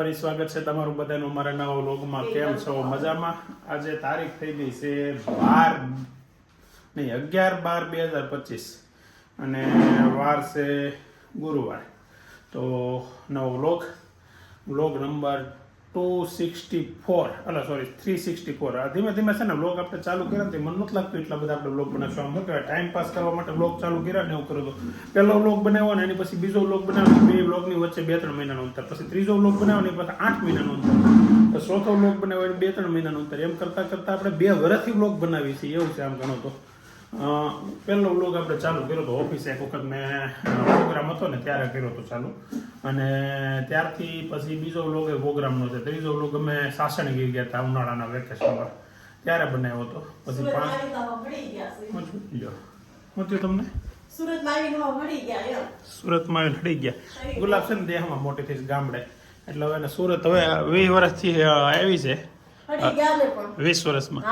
ફરી સ્વાગત છે તમારું બધાનું અમારા નવા વ્લોગમાં. કેમ છો? મજામાં? આજે તારીખ થઈ ગઈ છે બાર, નહીં, અગિયાર બાર બે હજાર પચીસ. અને વાર છે ગુરુવાર. તો નવો vlog. Vlog number two sixty four અલા સોરી થ્રી સિક્સટી ફોર ધીમે ધીમે છે ને વ્લોગ આપણે ચાલુ કર્યા ને મને લાગતું એટલા બધા આપણે વ્લોગ બનાવશું. આમ ટાઈમ પાસ કરવા માટે વ્લોગ ચાલુ કર્યા ને એવું કર્યું હતું પહેલો વ્લોગ બનાવ્યો ને એની પછી બીજો બ્લોગ બનાવ્યો બે બ્લોગની વચ્ચે બે ત્રણ મહિનાનો અંતર. પછી ત્રીજો બ્લોગ બનાવ્યો ને પછી આઠ મહિનાનો અંતર. ચોથો બ્લોગ બનાવ્યો બે ત્રણ મહિનાનો અંતર. એમ કરતાં કરતાં આપણે બે વર્ષથી બ્લોગ બનાવી છીએ. એવું છે આમ ઘણો તો. પહેલો વ્લોગ આપણે ચાલુ કર્યો હતો ઓફિસે એક વખત મેં પ્રોગ્રામ હતો ને ત્યારે કર્યો હતો ચાલુ. અને ત્યારથી પછી બીજો વ્લોગ એ પ્રોગ્રામનો છે. ત્રીજો વ્લોગ અમે સાસણ ગઈ ગયા હતા ઉનાળાના વેકેશનમાં ત્યારે બનાવ્યો હતો. પછી પાંચ. હું થયું તમને? સુરતમાં આવીને હવે ગયા હડી ગુલાબ છે ને દેહમાં મોટી થઈ ગામડે. એટલે હવે સુરત હવે વીસ વર્ષથી આવી છે. વીસ વર્ષમાં.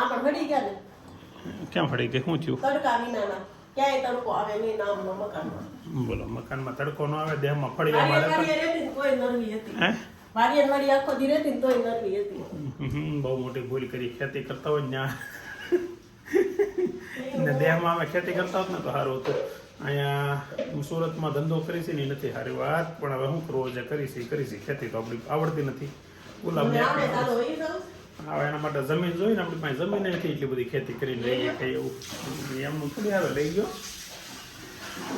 હા ફળી ગઈ? શું થયું? તડકા વિનાના ક્યાંય તડકો આવે નહીં નામનો મકાનમાં. બોલો મકાનમાં તડકો ન આવે દેહમાં મારે તોય નરવી હતી. હે? વાડીએ ને આખો દી રહેતી ને તોય નરવી હતી. બહુ મોટી ભૂલ કરી. ખેતી કરતા હોય ને ને દેહમાં અમે ખેતી કરતા હોત ને તો સારું હતું. અહીંયા હું સુરતમાં ધંધો કરી છે ને નથી સારી વાત પણ હવે શું કરવું જે કરી છે કરી છે. ખેતી તો આપણી આવડતી નથી. ગુલાબ હવે એના માટે જમીન જોઈને આપણી પાસે જમીન નથી, એટલી બધી ખેતી કરીને લઈએ કઈ એવું. એમનું થોડી આવે લઈ ગયો.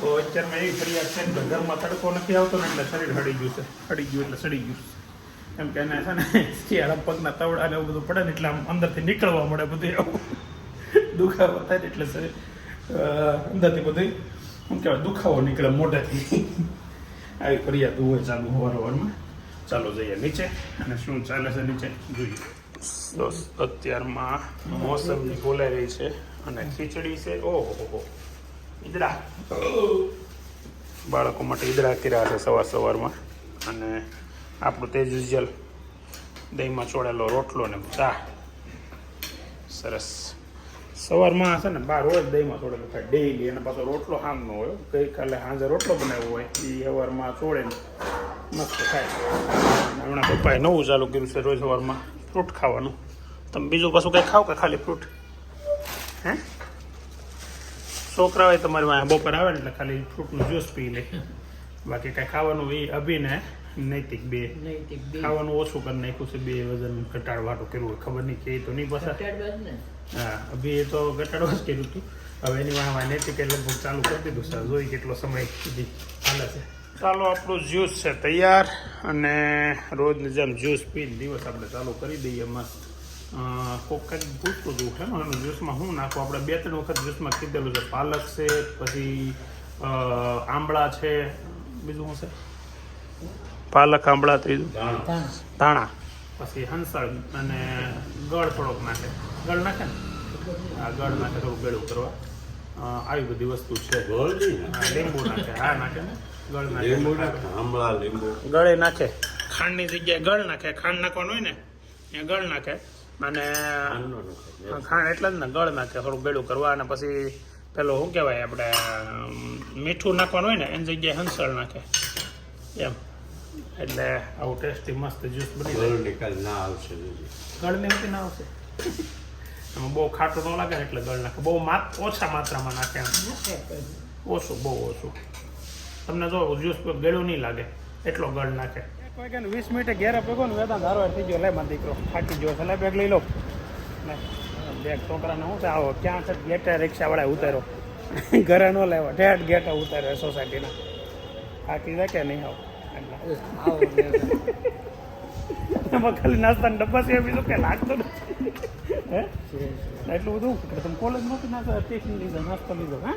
તો અત્યારમાં એવી ફરિયાદ છે કે ઘરમાં તડકો નથી આવતો ને એટલે શરીર હળી ગયું છે. હડી ગયું એટલે સડી ગયું. એમ કે એને છે ને શિયાળા પગના તવડા ને એવું બધું પડે ને એટલે આમ અંદરથી નીકળવા મળે બધું એવું. દુખાવો થાય ને એટલે શરીર અંદરથી બધું શું કહેવાય, દુખાવો નીકળે મોઢેથી. આવી ફરિયાદ હોય ચાલુ હવારમાં ચાલો જઈએ નીચે અને શું ચાલે છે નીચે? જોઈએ. તો અત્યારમાં મોસમની બોલાઈ રહી છે અને ખીચડી છે. ઓહો ઈદડા. બાળકો માટે ઈદડા કર્યા છે સવાર સવારમાં. અને આપણું તેજ યુઝલ દહીંમાં ચોળેલો રોટલો ને ચા. સરસ. સવારમાં છે ને બાર હોય દહીંમાં ચોળેલો ખાય. ડેઈલી અને પાછો રોટલો હાંગનો હોય. ગઈકાલે સાંજે રોટલો બનાવ્યો હોય. એ સવારમાં ચોળે મસ્ત ખાય. હમણાં પપ્પાએ નવું ચાલુ કર્યું છે રોજ સવારમાં. ફ્રૂટ ખાવાનું. તમે બીજું પાછું કંઈ ખાવ કે ખાલી ફ્રૂટ? હે? છોકરા હોય તમારી વાંહે બપોર આવે ને એટલે ખાલી ફ્રૂટનું જ્યુસ પી લે. બાકી કાંઈ ખાવાનું એ અભિને નૈતિક બે. ખાવાનું ઓછું કરી નાખ્યું છે બે વજન ઘટાડવાનું કર્યું ખબર નહીં કે એ તો નહીં પાછા. હા અભી એ તો ઘટાડવા જ કર્યું હતું. હવે એની વાહ નૈતિકે લગભગ ચાલુ કરી દીધું સર જોઈ કેટલો સમય સુધી હાલે છે. ચાલો આપણું જ્યુસ છે તૈયાર અને રોજની જેમ જ્યુસ પીને દિવસ આપણે ચાલુ કરી દઈએ મસ્ત. કોક કંઈક પૂછતું હતું છે ને જ્યુસમાં શું નાખવું? આપણે બે ત્રણ વખત જ્યુસમાં કીધેલું છે પાલક છે પછી આંબળા છે બીજું શું છે? પાલક આંબળા ત્રીજું? ધાણા. પછી હંસળ અને ગળ થોડોક નાખે. ગળ નાખે ને? આ ગળ નાખે થોડું ગળું કરવા. આવી બધી વસ્તુ છે. લીંબુ નાખે. હા નાખે ને? લીંબુ આંબળા લીંબુ. ગળે નાખે. ખાંડની જગ્યાએ ગળ નાખે. ખાંડ નાખવાનું હોય ને ત્યાં ગળ નાખે. અને ખાંડ એટલે જ ને ગળ નાખે થોડું ગળું કરવા અને પછી પેલો શું કહેવાય આપણે મીઠું નાખવાનું હોય ને એની જગ્યાએ હંસળ નાખે. એમ. એટલે આવું ટેસ્ટી મસ્ત જ્યુસ બની જાય. ગળ નિકાલ ના આવશે ગળની ગળને ના આવશે. એમાં બહુ ખાટું ન લાગે ને એટલે ગળ નાખે. બહુ માત ઓછા માત્રામાં નાખે એમ. ઓછું બહુ ઓછું. તમને જો જ્યુસ ગળ્યું નહીં લાગે. એટલો ગળ નાખે. વીસ મિનિટે ઘેર ભેગો ને વેદાંત હારવાર થઈ ગયો. લે મારો દીકરો થાકી ગયો એટલે બેગ લઈ લો. બેગ છોકરાને શું છે આવો ક્યાં છે? ગેટે રિક્ષાવાળા ઉતારો ઘરે ન લેવા. ઠેઠ ગેટે ઉતાર્યો સોસાયટીના. થાકી જાય કે નહીં આવો? એમાં ખાલી નાસ્તાના ડબ્બા સિવાય બીજું કઈ લાગતું નથી. હે? એટલું બધું? તમે કોલેજ નથી નાસ્તો? ટિફિન લીધો નાસ્તો લીધો હા?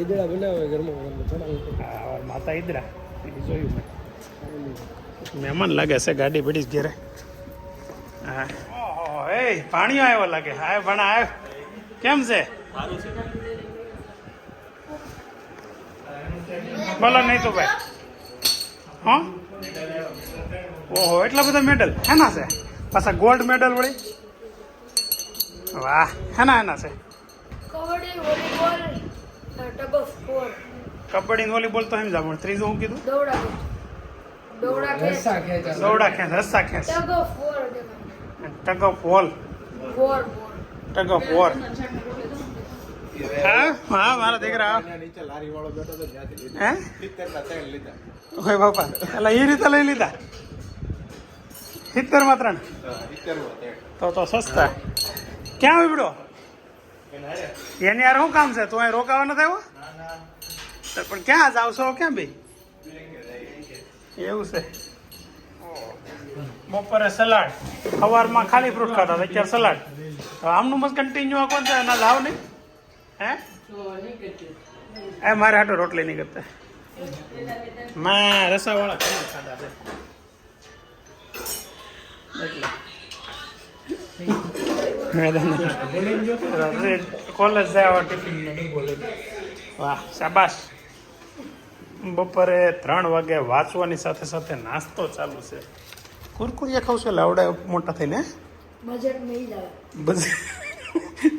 ઈદડા બનાવે ઘરમાં માતા ઈદરા એ જોયું મેં. મહેમાન લાગે છે ગાડી પડી જ ઘેરે. હા. ઓહો, એ પાણી આવ્યો લાગે. હા ભણા આવ્યો કેમ છે? બોલો નહીં તો ભાઈ હા? ઓહો એટલા બધા મેડલ હેના છે? પાછા ગોલ્ડ મેડલ વળી? વાહ હેના હેના છે. Kabaddi volleyball. Tug of war kabaddi ને વોલીબોલ તો સમજા પણ ત્રીજું હું કીધું? દોડા. દોડા ખેંચ. દોડા ખેંચ રસ્સા ખેંચ. Tug of war tug of wall. war. Tug of war. હા? હા મારા દીકરા. નીચે લારી વાળો બેઠો તો ત્યાંથી હે? સિત્તેરના ત્રણ લીધા. ઓય બાપા. એટલે એ રીતે લઈ લીધા? સિત્તેરમાં ત્રણ. તો તો સસ્તા. ક્યાં ઉભડો એની યાર શું કામ છે? તું અહીં રોકાવા નથી આવ્યો? પણ ક્યાં જાવ છો? ક્યાં ભાઈ? એવું છે. બપોરે સલાડ. સવારમાં ખાલી ફ્રૂટ ખાતા હતા. અત્યારે સલાડ. તો આમનું મસ્ત કન્ટિન્યુ કોણ છે? એના લાવ નહીં? હે? એ મારે હાટો રોટલી નહીં કરતા. માં રસાવાળા ખાતા છે. એટલે. કોલેજ જાય ટિફિન વાહ શાબાશ બપોરે ત્રણ વાગે વાંચવાની સાથે સાથે નાસ્તો ચાલુ છે કુરકુરિયા ખાવ છે લાવડા મોટા થઈને બજેટ નહીં જ બજેટ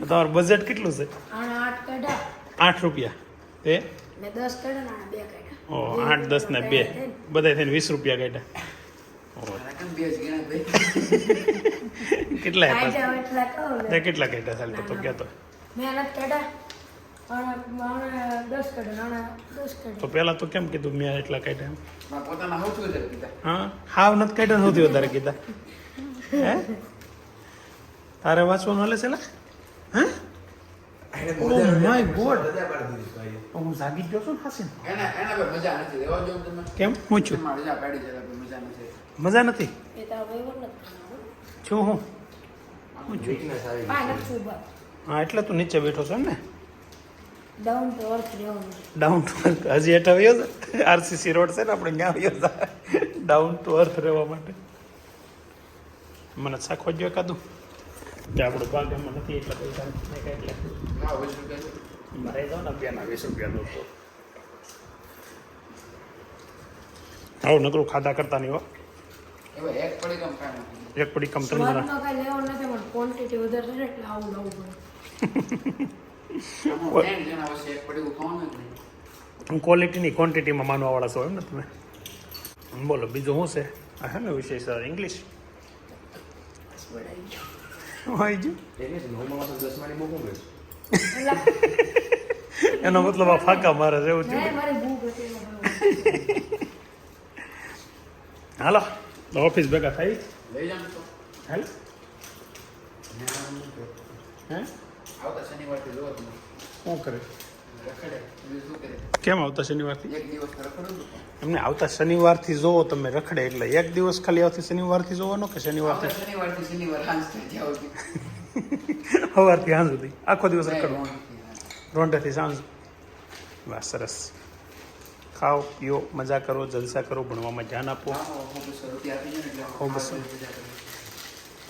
તમારું બજેટ કેટલું છે આઠ રૂપિયા એ ઓ આઠ દસ ને બે બધા થઈને વીસ રૂપિયા કાઢ્યા. કેટલા આપ્યા? કેટલા કાઢ્યા ચાલ તો કહેતો તો? પહેલા તો કેમ કીધું મેં એટલા કાઢ્યા હા? હાવ નથી કાઢ્યા સૌથી વધારે કીધા. હે? તારે વાંચવાનું હાલે છે? હે? ગોડ હું જાગી ગયો છું ને હાસીને. એના એના પર મજા નથી. રહેવા દો તમે. કેમ? હું છું. મજા નથી. છું? હું હું હા એટલે તું નીચે બેઠો છો ને? Down to earth down to earth હજી હેઠ આવ્યો છે? આરસીસી રોડ છે ને આપણે ત્યાં આવ્યો હતા ડાઉન ટુ અર્થ રહેવા માટે. મને શાખવા જો એકાદું? કે આપણું ભાગ એમાં નથી એટલે પૈસા એટલે. મારે જાઓ ને બેના વીસ રૂપિયા દો તો. આવું નકરું ખાધા કરતા નહીં હો. એવા એક પડી કમ એક પડી કમ ત્રણ જણા સ્વાદમાં કાંઈ લેવાનું નથી પણ ક્વોન્ટિટી વધારે એટલે આવું લાવું પડે. નહીં. ક્વોલિટીની ક્વોન્ટિટીમાં માનવાવાળા છો એમ ને તમે? બોલો બીજું શું છે? આ હે ને વિષય સર ઇંગ્લિશ એનો મતલબ આ ફાકા મારે છે એવું હે, થયું મારી ભૂખ હતી એટલે ભાવ. હાલો. ઓફિસ ભેગા થઈ લઈ જાવ તો હાલ હે આવતા શનિવારથી જોવો તમે. શું કરે? કેમ આવતા શનિવારથી? એક દિવસ એમને આવતા શનિવારથી જોવો તમે રખડે એટલે એક દિવસ ખાલી આવતી શનિવારથી જોવાનો કે શનિવારથી? શનિવાર થાય સવારથી સાંજ સુધી. આખો દિવસ રખડો. રોંઢેથી સાંજ. બસ સરસ. ખાઓ પીઓ મજા કરો જલસા કરો ભણવામાં ધ્યાન આપો.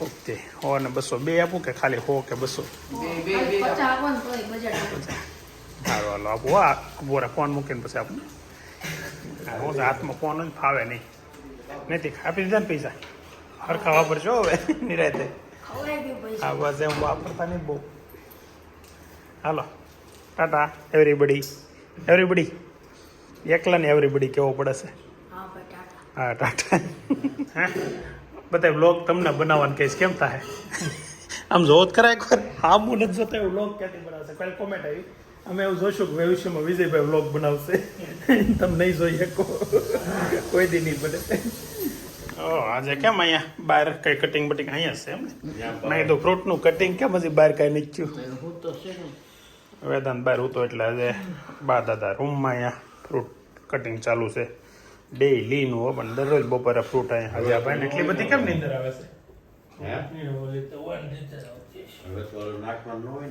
ઓકે હો અને બસો. બે આપું કે ખાલી હો કે બસો. સારું હાલો આપો. આ બોરા ફોન મૂકીને પછી આપું. હા, હાથમાં ફોન જ ફાવે નહીં. નથી આપી દીધા ને પૈસા. હરખા વાપરજો હવે નિરાતે આ બસ એમ વાપરતા નહીં બહુ. હાલો ટાટા એવરીબડી એવરીબડી એકલા ને એવરીબડી કેવો પડે છે. હા ટાટા. હા ટાટા. બધા બ્લોગ તમને બનાવવાનું કહીશ કેમ થાય? આમ જોત કરાય એકવાર. હા હું નથી જોતા એવું બ્લોગ ક્યાંથી બનાવશે? કાલે કોમેન્ટ આવી. અમે એવું જોઈશું કે ભવિષ્યમાં વિજયભાઈ બ્લોગ બનાવશે. તમે નહીં જોઈ શકો. કોઈ દી નહીં બને. ઓ આજે કેમ અહીંયા બહાર કઈ કટિંગ બટિંગ અહીંયા છે એમ ને? મેં તો ફ્રૂટનું કટિંગ કેમ હજી બહાર કાંઈ નથી થયું. વેદાંત બહાર હતો એટલે આજે બા દાદા રૂમમાં અહીંયા ફ્રૂટ કટિંગ ચાલુ છે. ડેઈલી નું હો પણ દરરોજ બપોરે ફ્રૂટ અહીંયા આજે આ ભાઈને એટલી બધી કેમ નીંદર આવે છે? ન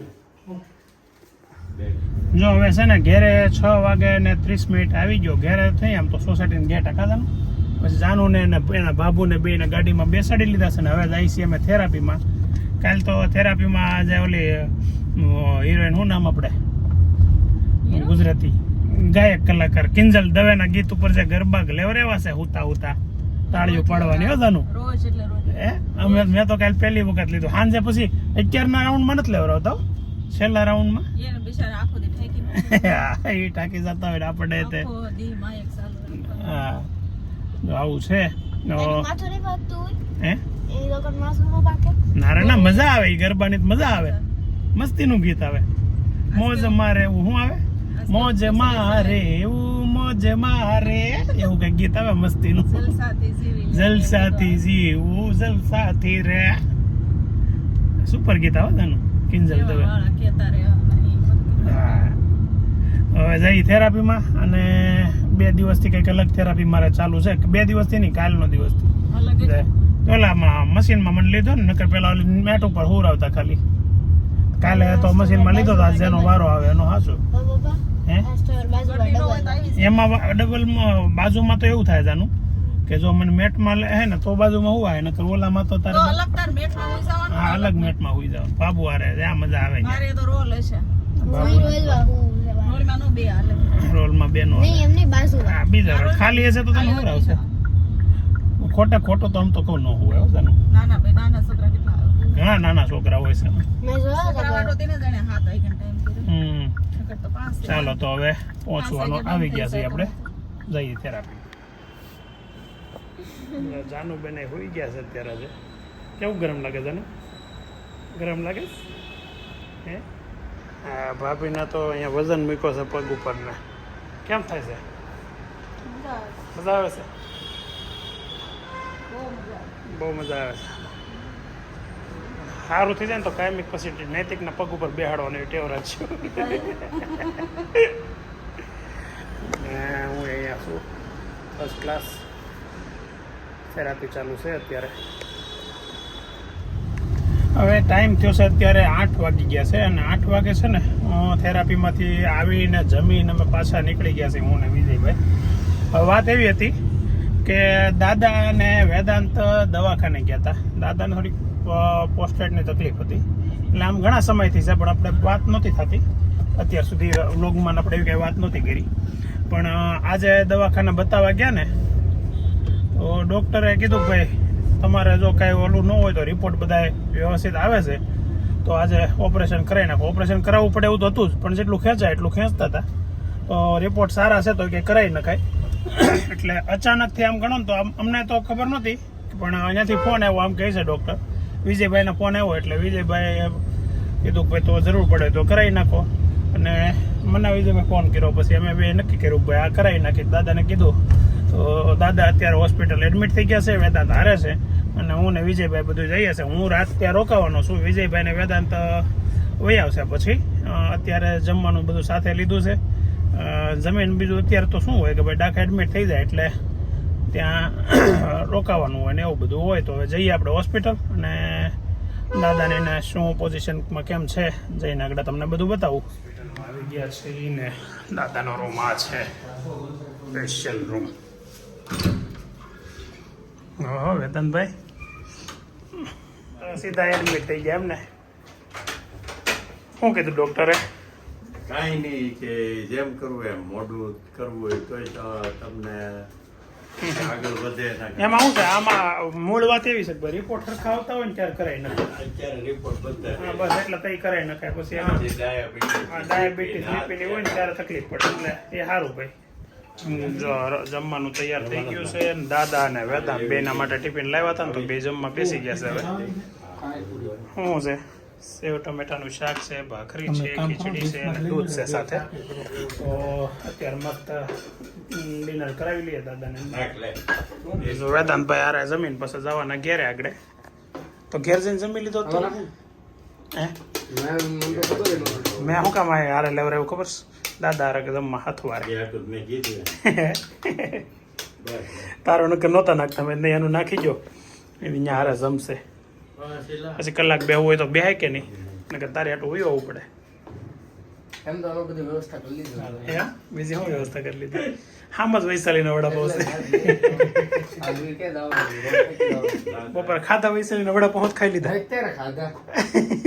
ને જો હવે છે ને ઘેરે છ વાગે ને ત્રીસ મિનિટ આવી ગયો ઘેરે થઈ આમ તો સોસાયટીને ગેટ અકાદાનું પછી જાનુ ને એને એના બાબુને બે ને ગાડીમાં બેસાડી લીધા છે ને હવે જાય છે અમે થેરાપીમાં. કાલ તો થેરાપીમાં આજે ઓલી હિરોઈન શું નામ આપણે ગુજરાતી. ગાયક કલાકાર કિંજલ દવેના ગીત ઉપર જે ગરબા લેવરેવા છે હુતા હુતા. તાળીઓ પાડવાની હો જાનું? રોજ હે? અમે મેં તો કાલ પહેલી વખત લીધું. સાંજે પછી અત્યારના રાઉન્ડમાં નથી લેવડાવતો છેલ્લા રાઉન્ડમાં? એને બિચારા આખો દી એ ટાંકી જતા હોય આપણે તે. હા. આવું છે. હે? ન પાકે. ના ના મજા આવે ગરબાની મજા આવે. મસ્તીનું ગીત આવે. મોજ મારે એવું શું આવે? મોજ મારે એવું મોજ મારે. એવું કઈ ગીત આવે જીવી લે. જલસાથી જીવું જલસાથી રે. સુપર ગીત આવે તેનું કિંજલ દવે. હવે જઈ થેરાપીમાં અને બે દિવસથી કંઈક અલગ થેરાપી મારે ચાલુ છે. બે દિવસથી નહીં કાલનો દિવસથી. અલગ પેલામાં મશીનમાં મને લીધો ને નકર પેલા મેટ ઉપર હોર આવતા ખાલી. કાલે તો મશીનમાં લીધો તો આજે એનો વારો આવે એનો હાચું. આ ન. એમાં ડબલ બાજુમાં તો એવું થાય જાનું કે જો મને મેટમાં લે હે ને તો બાજુમાં હું આવે નકર ઓલામાં તો તો તારે અલગ તાર મેટમાં હોય જવાનું હા ને અલગ મેટમાં હોઈ જાવ બાબુ આરે જ્યાં મજા આવે મારે તો રોલ હશે. રોલમાં નો બે બાજુ હા બીજા રોલ. ખાલી હશે તો તને હું આવશે ખોટે ખોટો તો આમ તો કહું ન હોય હો જાનું. નાના ભાઈ નાના છોકરા કેટલા આવે? ઘણા નાના છોકરા હોય છે. મેં જોયા છોકરા વાળો તેને જાણે હાથ વાગ્યાનો time કર્યો. હમ. ચાલો તો હવે પહોંચવાનો આવી ગયા છીએ આપણે જઈએ થેરાપી જાનુ બેને હોઈ ગયા છે અત્યારે જે કેવું ગરમ લાગે જાનુ ગરમ લાગે છે? હે હા ભાભીના તો અહીંયા વજન મૂક્યો છે પગ ઉપર ને કેમ થાય છે મજા આવે છે બહુ મજા આવે છે સારું થઈ જાય ને તો કાયમિક પછી નૈતિકના પગ ઉપર બેહાડવાની ટેવ રાખશું હું અહીંયા છું. ફર્સ્ટ ક્લાસ થેરાપી ચાલુ છે અત્યારે. હવે ટાઈમ થયો છે અત્યારે આઠ વાગી ગયા છે અને આઠ વાગે છે ને થેરાપીમાંથી આવીને જમીને અમે પાછા નીકળી ગયા છે હું ને વિજયભાઈ. વાત એવી હતી કે દાદા અને વેદાંત દવાખાને ગયા હતા દાદાને થોડીક પોસ્ટેડની તકલીફ હતી. એટલે આમ ઘણા સમયથી છે, પણ આપણે વાત નહોતી થતી. અત્યાર સુધી વ્લોગમાં આપણે એવી કંઈ વાત નહોતી કરી. પણ આજે દવાખાને બતાવવા ગયા ને, તો ડૉક્ટરે કીધું ભાઈ, તમારે જો કાંઈ ઓલું ન હોય તો રિપોર્ટ બધા વ્યવસ્થિત આવે છે. તો આજે ઓપરેશન કરાવી નાખો. ઓપરેશન કરાવવું પડે એવું તો હતું જ, પણ જેટલું ખેંચાય એટલું ખેંચતા હતા. તો રિપોર્ટ સારા છે તો કે કરાવી નખાય. એટલે અચાનકથી આમ ગણો તો અમને તો ખબર નહોતી, પણ અહીંયાથી ફોન આવ્યો, આમ કહે છે ડૉક્ટર વિજયભાઈનો ફોન આવ્યો એટલે વિજયભાઈએ કીધું ભાઈ, તો જરૂર પડે તો કરાવી નાખો. અને મને વિજયભાઈ ફોન કર્યો, પછી અમે બે નક્કી કર્યું ભાઈ, આ કરાવી નાખી દાદાને કીધું, તો દાદા અત્યારે હોસ્પિટલ એડમિટ થઈ ગયા છે, વેદાંત હારે છે. અને હું ને વિજયભાઈ બધું જઈએ છે હું રાત ત્યાં રોકાવાનો છું વિજયભાઈ ને વેદાંત વહી આવશે પછી. અત્યારે જમવાનું બધું સાથે લીધું છે. જમીન બીજું અત્યારે તો શું હોય કે ભાઈ ડાકા એડમિટ થઈ જાય એટલે ત્યાં રોકાવાનું હોય ને એવું બધું હોય તો હવે જઈએ આપણે હોસ્પિટલ અને દાદાને એને શું પોઝિશનમાં કેમ છે જઈને આગળ તમને બધું બતાવું. આવી ગયા છે ને દાદાનો રૂમ આ છે સ્પેશિયલ રૂમ ઓહો વેતનભાઈ સીધા એડમિટ થઈ ગયા એમને. શું કીધું ડોક્ટરે કાંઈ નહીં કે જેમ કરવું એમ મોઢું કરવું હોય તોય તો તમને આગળ વધે એમાં શું છે? આમાં મૂળ વાત એવી છે ભાઈ રિપોર્ટ સરખા આવતા હોય ને ત્યારે કરાવી નખાય. અત્યારે રિપોર્ટ બધા બસ એટલે તઈ કરાવી નખાય. પછી એમાં ડાયાબિટીસ ડાયાબિટીસ બીપીની હોય ને ત્યારે તકલીફ પડે. એટલે એ સારું ભાઈ. જો જમવાનું તૈયાર થઈ ગયું છે ને દાદા અને વેદા બેના માટે ટિફિન લાવ્યા હતા ને તો બે જમવા બેસી ગયા છે હવે. શું છે? સેવ ટમેટાનું શાક છે ભાખરી છે ખીચડી છે અને દૂધ છે સાથે. તો અત્યારે મસ્ત ડિનર કરાવી લઈએ દાદાને. જો વેદાંતભાઈ આરે જમીન પછી જવાના ઘેરે આગળ. તો ઘેર જઈને જમી લીધો તો? હે? મેં શું કામ આ હારે એવું ખબર છે? દાદા હારે જમવા હથવારે એ મેં કીધું બસ. તારો નક્કર નહોતા નાખતા મેં નહીં એનું નાખી ગયો એની હારે જમશે. પછી કલાક બેહવું હોય તો બેહાય કે નહીં? નકર તારે આટલું હોય આવવું પડે. એમ તો અમે બધી વ્યવસ્થા કરી લીધી. હે બીજી શું વ્યવસ્થા કરી લીધી? હામ જ વૈશાલીના વડાપાવ છે. બપોર ખાધા વૈશાલીના વડાપાવ જ ખાઈ લીધા. અત્યારે ખાધા.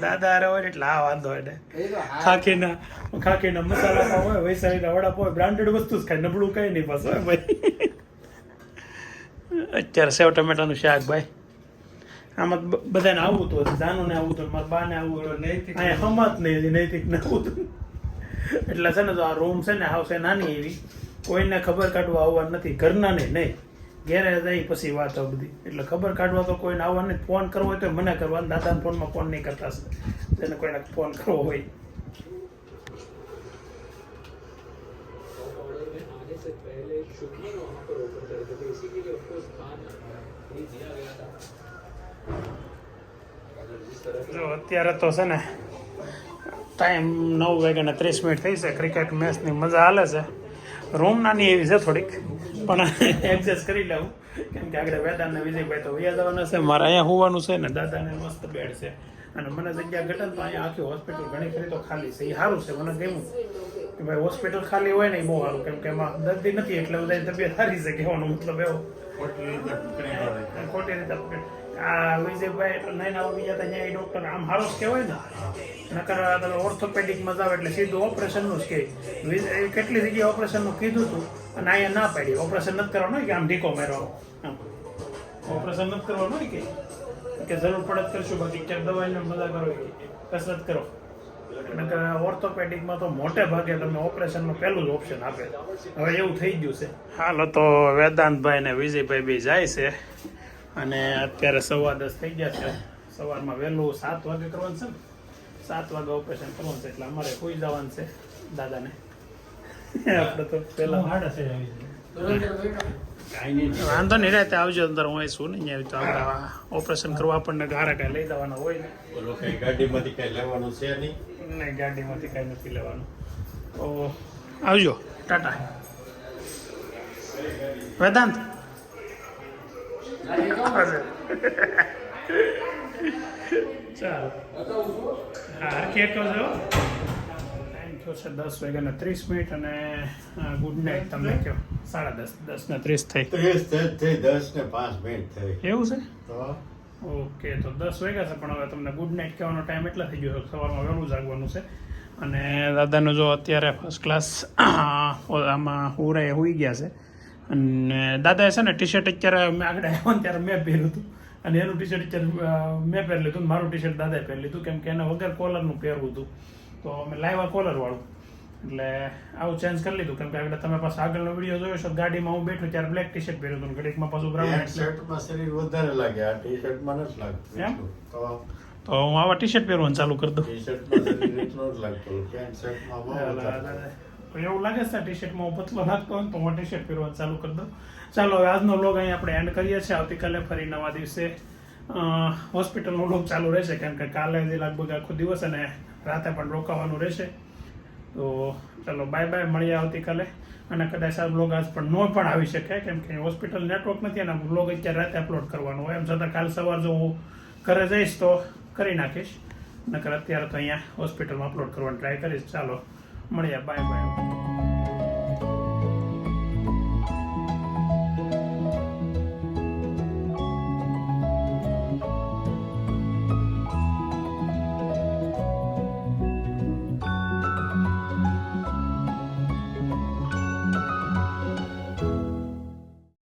દાદા હારે હોય એટલે આ વાંધો હોય ને. એ તો હા ખાખીના ખાખીના મસાલા પાવ હોય વૈશાલીના વડાપાવ હોય બ્રાન્ડેડ વસ્તુ જ ખાય નબળું કઈ નહીં પાછું ભાઈ. અત્યારે સેવ ટમેટાનું શાક ભાઈ. આમાં બધાને આવું તો જાનું ને આવું તો મારા બા ને આવું તો નૈતિક. અહીંયા હમત નહીં નૈતિક ને એટલે છે ને તો આ રૂમ છે ને હાવ છે નાની એવી. કોઈને ખબર કાઢવા આવવા નથી ઘરના ને નહીં. ઘેરે જાય પછી વાત આ બધી. એટલે ખબર કાઢવા તો કોઈને આવવા નહીં ફોન કરવો હોય તો મને કરવા, દાદાના ફોનમાં ફોન નહીં કરતા જેને કોઈને ફોન કરવો હોય. જો, અત્યારે તો છે ને ટાઈમ નવ વાગ્યાને ત્રીસ મિનિટ થઈ છે. ક્રિકેટ મેચની મજા હાલે છે. રૂમ નાની એવી છે થોડીક પણ એડજસ્ટ કરી લઉં. કેમ કે આગળ વેદાંત વિજય વિજયભાઈ તો વૈયા જવાના છે. મારે અહીંયા હોવાનું છે ને દાદાને મસ્ત બેડ છે. અને મને જગ્યા ઘટે તો અહીંયા આખી હોસ્પિટલ ઘણી ખરી તો ખાલી છે. એ સારું છે મને ગમ્યું. કે ભાઈ હોસ્પિટલ ખાલી હોય ને એ બહુ સારું. કેમ કે એમાં દર્દી નથી એટલે બધાની તબિયત સારી છે કહેવાનો મતલબ એવો. ખોટી રીતે ખોટી રીતે આ વિજયભાઈ નહીં આવો બીજા ત્યાં એ ડૉક્ટર આમ હારો જ કહેવાય ને. નકર તમે ઓર્થોપેડિકમાં જાવ એટલે સીધું ઓપરેશનનું જ કહે કેટલી જગ્યાએ ઓપરેશનનું કીધું હતું અને અહીંયા ના પાડી. ઓપરેશન નથી કરવાનું હોય કે આમ ઢીકો મારવાનો? ઓપરેશન નથી કરવાનું હોય કે? કે જરૂર પડત કરશું બાકી ક્યાંક દવાઈને મજા કરો એ. કસરત કરો. નકર ઓર્થોપેડિકમાં તો મોટે ભાગે તમને ઓપરેશનમાં પહેલું જ ઓપ્શન આપે. હવે એવું થઈ ગયું છે. હાલો તો વેદાંતભાઈ ને વિજયભાઈ બી જાય છે. અને અત્યારે સવા દસ થઈ ગયા છે. સવારમાં વહેલું સાત વાગે કરવાનું છે ને? સાત વાગે ઓપરેશન કરવાનું છે એટલે અમારે કોઈ જવાનું છે દાદાને. આપણે તો પહેલા કાંઈ નહીં. વાંધો નહીં રાતે આવજો અંદર હું શું નહીં આવી તો આપણે ઓપરેશન કરવા આપણને ગારા કાંઈ લઈ જવાના હોય ને. ગાડીમાંથી કાંઈ લેવાનું છે નહીં? નહીં ગાડીમાંથી કાંઈ નથી લેવાનું. તો આવજો ટાટા. વેદાંત? ચાલો હા કે કહો છો ટાઈમ થયો છે દસ વાગ્યાના ત્રીસ મિનિટ અને ગુડ નાઇટ તમને કહો સાડા દસ દસ ને ત્રીસ થઈ ત્રીસ થઈ દસ ને પાંચ મિનિટ થઈ એવું છે તો ઓકે તો દસ વાગ્યા છે પણ હવે તમને ગુડ નાઇટ કહેવાનો ટાઈમ એટલા થઈ ગયો સવારમાં વહેલું જાગવાનું છે અને દાદાનું જો અત્યારે ફર્સ્ટ ક્લાસ આમાં હુરાએ હોઈ ગયા છે અને દાદાએ છે ને ટી શર્ટ અત્યારે મેં આગળ આવ્યો ને ત્યારે મેં પહેર્યું હતું. અને એનું ટી શર્ટ અત્યારે મેં પહેરી લીધું મારું ટી શર્ટ દાદાએ પહેરી લીધું કેમ કે એને વગર કોલરનું પહેરવું હતું. તો અમે લાવ્યા કોલરવાળું એટલે આવું ચેન્જ કરી લીધું કેમ કે આગળ તમે પાસે આગળનો વીડિયો જોયો છો ગાડીમાં હું બેઠું ત્યારે બ્લેક ટી શર્ટ પહેર્યું હતું ઘડીકમાં પાછું બ્રાઉન શર્ટમાં શરીર વધારે લાગે આ ટી શર્ટમાં નથી લાગતું એમ? તો તો હું આવા ટી શર્ટ પહેરવાનું ચાલુ કરી દઉં. ટી શર્ટમાં શરીર એટલો જ લાગતો પેન્ટ શર્ટમાં એવું લાગે છે ટી શર્ટમાં હું પતલો લાગતો હોય તો હું ટી શર્ટ પહેરવાનું ચાલુ કરી દઉં. ચાલો, હવે આજનો વ્લોગ અહીં આપણે એન્ડ કરીએ છીએ. આવતીકાલે ફરી નવા દિવસે હોસ્પિટલનો વ્લોગ ચાલુ રહેશે, કારણ કે કાલે જે લગભગ આખો દિવસ અને રાતે પણ રોકાવાનું રહેશે. તો ચાલો બાય બાય મળીએ આવતીકાલે. અને કદાચ આ બ્લોગ આજ પણ ન પણ આવી શકે, કેમ કે હોસ્પિટલ નેટવર્ક નથી અને બ્લોગ અત્યારે રાતે અપલોડ કરવાનો હોય. એમ છતાં કાલ સવાર જો હું ઘરે જઈશ તો કરી નાખીશ. નકર અત્યારે તો અહીંયા હોસ્પિટલમાં અપલોડ કરવાની ટ્રાય કરીશ. ચાલો. મળીએ બાય બાય.